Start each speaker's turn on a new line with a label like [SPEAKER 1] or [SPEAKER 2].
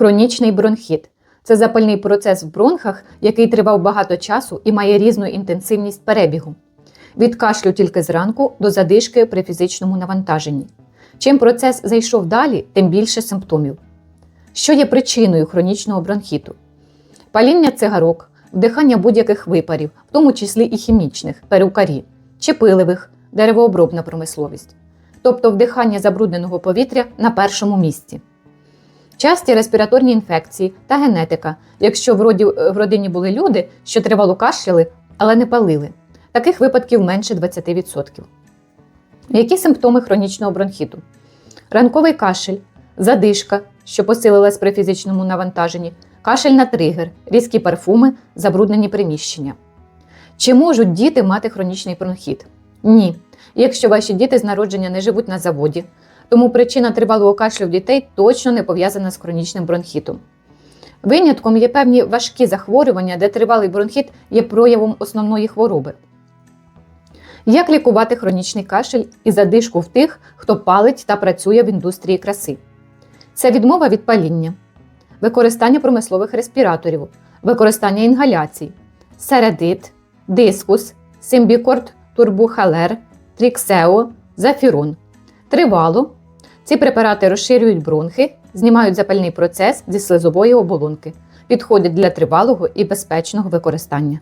[SPEAKER 1] Хронічний бронхіт це запальний процес в бронхах, який тривав багато часу і має різну інтенсивність перебігу. Від кашлю тільки зранку до задишки при фізичному навантаженні. Чим процес зайшов далі, тим більше симптомів. Що є причиною хронічного бронхіту? Паління цигарок, вдихання будь-яких випарів, в тому числі і хімічних, перукарі, чи пиливих, деревообробна промисловість, тобто вдихання забрудненого повітря на першому місці. Часті респіраторні інфекції та генетика, якщо в, роді, в родині були люди, що тривало кашляли, але не палили. Таких випадків менше 20%. Які симптоми хронічного бронхіту? Ранковий кашель, задишка, що посилилась при фізичному навантаженні, кашель на тригер, різкі парфуми, забруднені приміщення. Чи можуть діти мати хронічний бронхіт? Ні. Якщо ваші діти з народження не живуть на заводі, тому причина тривалого кашлю в дітей точно не пов'язана з хронічним бронхітом. Винятком є певні важкі захворювання, де тривалий бронхіт є проявом основної хвороби. Як лікувати хронічний кашель і задишку в тих, хто палить та працює в індустрії краси? Це відмова від паління, використання промислових респіраторів, використання інгаляцій, середит, дискус, симбікорт, турбухалер, тріксео, зафірон. Тривало. Ці препарати розширюють бронхи, знімають запальний процес зі слизової оболонки, підходять для тривалого і безпечного використання.